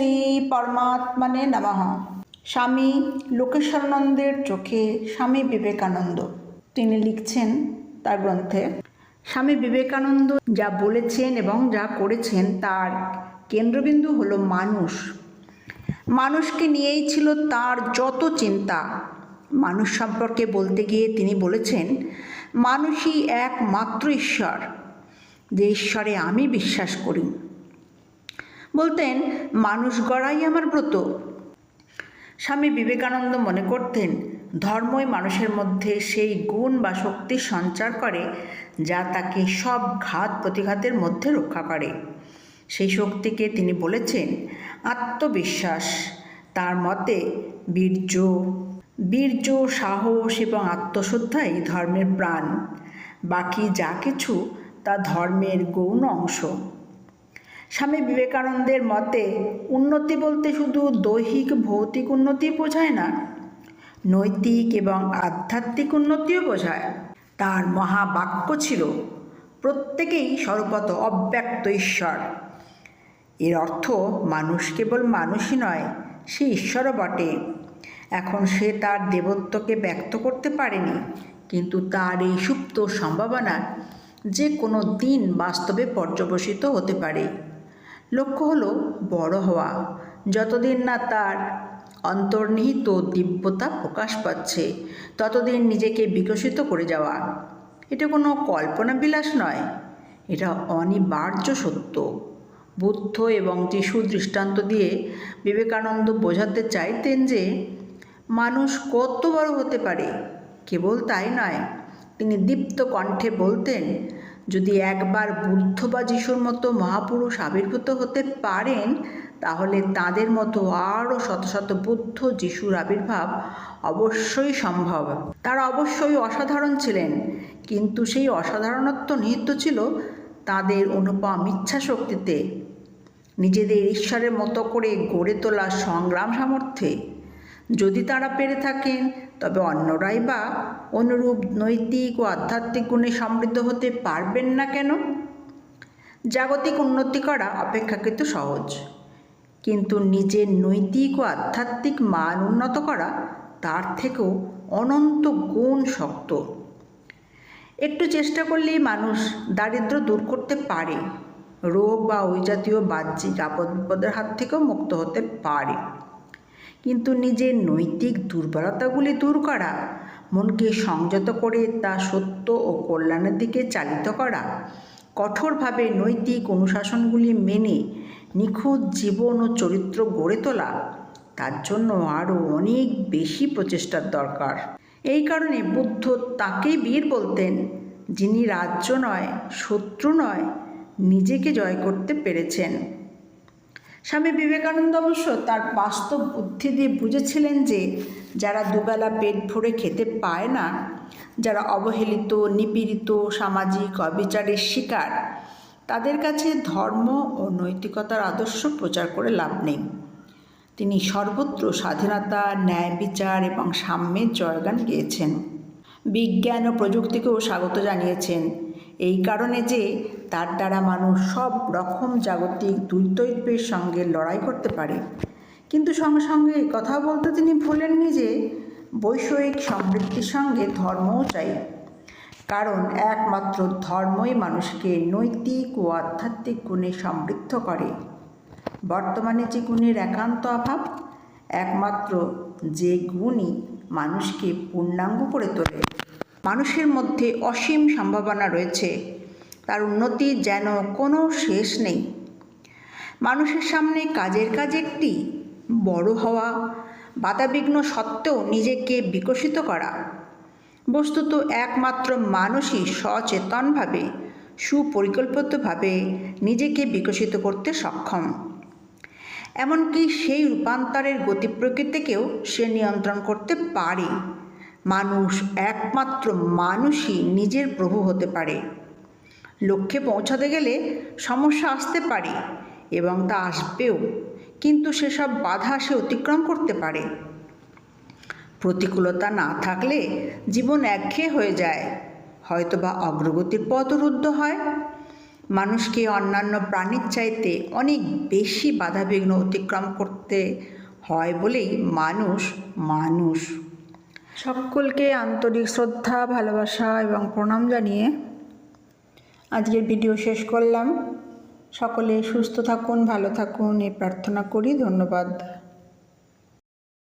শ্রী পরমাত্মানে নমঃ। স্বামী লোকেশ্বরানন্দের চোখে স্বামী বিবেকানন্দ। তিনি লিখছেন তার গ্রন্থে, স্বামী বিবেকানন্দ যা বলেছেন এবং যা করেছেন তার কেন্দ্রবিন্দু হলো মানুষ। মানুষকে নিয়েই ছিল তার যত চিন্তা। মানুষ সম্পর্কে বলতে গিয়ে তিনি বলেছেন, মানুষই একমাত্র ঈশ্বর। যে ঈশ্বরে আমি বিশ্বাস করি বলতেন, মানুষ গড়াই আমার ব্রত। স্বামী বিবেকানন্দ মনে করতেন, ধর্মই মানুষের মধ্যে সেই গুণ বা শক্তির সঞ্চার করে, যা তাকে সব ঘাত প্রতিঘাতের মধ্যে রক্ষা করে। সেই শক্তিকে তিনি বলেছেন, আত্মবিশ্বাস, তার মতে বীর্য বীর্য, সাহস এবং আত্মশ্রদ্ধাই ধর্মের প্রাণ। বাকি যা কিছু তা ধর্মের গৌণ অংশ। স্বামী বিবেকানন্দের মতে, উন্নতি বলতে শুধু দৈহিক ভৌতিক উন্নতি বোঝায় না, নৈতিক এবং আধ্যাত্মিক উন্নতিও বোঝায়। তার মহাবাক্য ছিল, প্রত্যেকেই সর্বত অব্যক্ত ঈশ্বর। এর অর্থ, মানুষ কেবল মানুষই নয়, সে ঈশ্বরও বটে। এখন সে তার দেবত্বকে ব্যক্ত করতে পারেনি, কিন্তু তার এই সুপ্ত সম্ভাবনা যে কোনো দিন বাস্তবে পর্যবসিত হতে পারে। লক্ষ্য হলো বড় হওয়া। যতদিন না তার অন্তর্নিহিত দিব্যতা প্রকাশ পাচ্ছে, ততদিন নিজেকে বিকশিত করে যাওয়া। এটা কোনো কল্পনা বিলাস নয়। এটা অনিবার্য সত্য। বুদ্ধ এবং যিশু দৃষ্টান্ত দিয়ে বিবেকানন্দ বোঝাতে চাইতেন যে, মানুষ কত বড় হতে পারে। কেবল তাই নয়, তিনি দীপ্ত কণ্ঠে বলতেন যদি একবার বুদ্ধ বা যিশুর মতো মহাপুরুষ আবির্ভূত হতে পারেন, তাহলে তাদের মতো আরও শত শত বুদ্ধ যিশুর আবির্ভাব অবশ্যই সম্ভব। তারা অবশ্যই অসাধারণ ছিলেন, কিন্তু সেই অসাধারণত্ব নিহিত ছিল তাদের অনুপম ইচ্ছা শক্তিতে নিজেদের ঈশ্বরের মতো করে গড়ে তোলা সংগ্রাম সামর্থ্যে যদি তারা পেরে থাকেন, তবে অন্যরাই বা অনুরূপ নৈতিক ও আধ্যাত্মিক গুণে সমৃদ্ধ হতে পারবেন না কেন? জাগতিক উন্নতি করা অপেক্ষাকৃত সহজ। কিন্তু নিজের নৈতিক ও আধ্যাত্মিক মান উন্নত করা তার থেকেও অনন্ত গুণ শক্ত। একটু চেষ্টা করলেই মানুষ দারিদ্র দূর করতে পারে। রোগ বা ওই জাতীয় বাহ্যিক আপদ বিপদের হাত থেকেও মুক্ত হতে পারে। কিন্তু নিজের নৈতিক দুর্বলতাগুলি দূর করা, মনকে সংযত করে তা সত্য ও কল্যাণের দিকে চালিত করা, কঠোরভাবে নৈতিক অনুশাসনগুলি মেনে নিখুঁত জীবন ও চরিত্র গড়ে তোলা, তার জন্য আরও অনেক বেশি প্রচেষ্টার দরকার। এই কারণে বুদ্ধ তাকেই বীর বলতেন, যিনি রাজ্য নয়, শত্রু নয়, নিজেকে জয় করতে পেরেছেন। স্বামী বিবেকানন্দ অবশ্য তার বাস্তব বুদ্ধি দিয়ে বুঝেছিলেন যে যারা দুবেলা পেট ভরে খেতে পায় না, যারা অবহেলিত, নিপীড়িত, সামাজিক অবিচারের শিকার, তাদের কাছে ধর্ম ও নৈতিকতার আদর্শ প্রচার করে লাভ নেই। তিনি সর্বত্র স্বাধীনতা, ন্যায় বিচার এবং সাম্যের জয়গান গেয়েছেন। বিজ্ঞান ও প্রযুক্তিকেও স্বাগত জানিয়েছেন। এই কারণে যে তার দ্বারা মানুষ সব রকম জাগতিক দুর্দৈবের সঙ্গে লড়াই করতে পারে। কিন্তু সঙ্গে সঙ্গে কথা বলতে তিনি ভুলেননি যে বৈষয়িক সমৃদ্ধির সঙ্গে ধর্মও চাই। কারণ একমাত্র ধর্মই মানুষকে নৈতিক ও আধ্যাত্মিক গুণে সমৃদ্ধ করে। বর্তমানে যে গুণের একান্ত অভাব, একমাত্র যে গুণই মানুষকে পূর্ণাঙ্গ করে তোলে। মানুষের মধ্যে অসীম সম্ভাবনা রয়েছে। তার উন্নতি যেন কোনো শেষ নেই। মানুষের সামনে কাজের কাজ একটি বড় হওয়া, বাধাবিঘ্ন সত্ত্বেও নিজেকে বিকশিত করা। বস্তুত একমাত্র মানুষই সচেতনভাবে, সুপরিকল্পিতভাবে নিজেকে বিকশিত করতে সক্ষম। এমনকি সেই রূপান্তরের গতি প্রকৃতিকেও সে নিয়ন্ত্রণ করতে পারে। মানুষ একমাত্র মানুষই নিজের প্রভু হতে পারে। লক্ষ্যে পৌঁছাতে গেলে সমস্যা আসতে পারে এবং তা আসবেও, কিন্তু সেসব বাধা সে অতিক্রম করতে পারে। প্রতিকূলতা না থাকলে জীবন একঘেয়ে হয়ে যায়। হয়তোবা অগ্রগতির পথ রুদ্ধ হয়। মানুষকে অন্যান্য প্রাণীর চাইতে অনেক বেশি বাধাবিঘ্ন অতিক্রম করতে হয় বলেই মানুষ মানুষ। সকলকে আন্তরিক শ্রদ্ধা, ভালোবাসা এবং প্রণাম জানিয়ে আজকের ভিডিও শেষ করলাম। সকলে সুস্থ থাকুন, ভালো থাকুন, এই প্রার্থনা করি। ধন্যবাদ।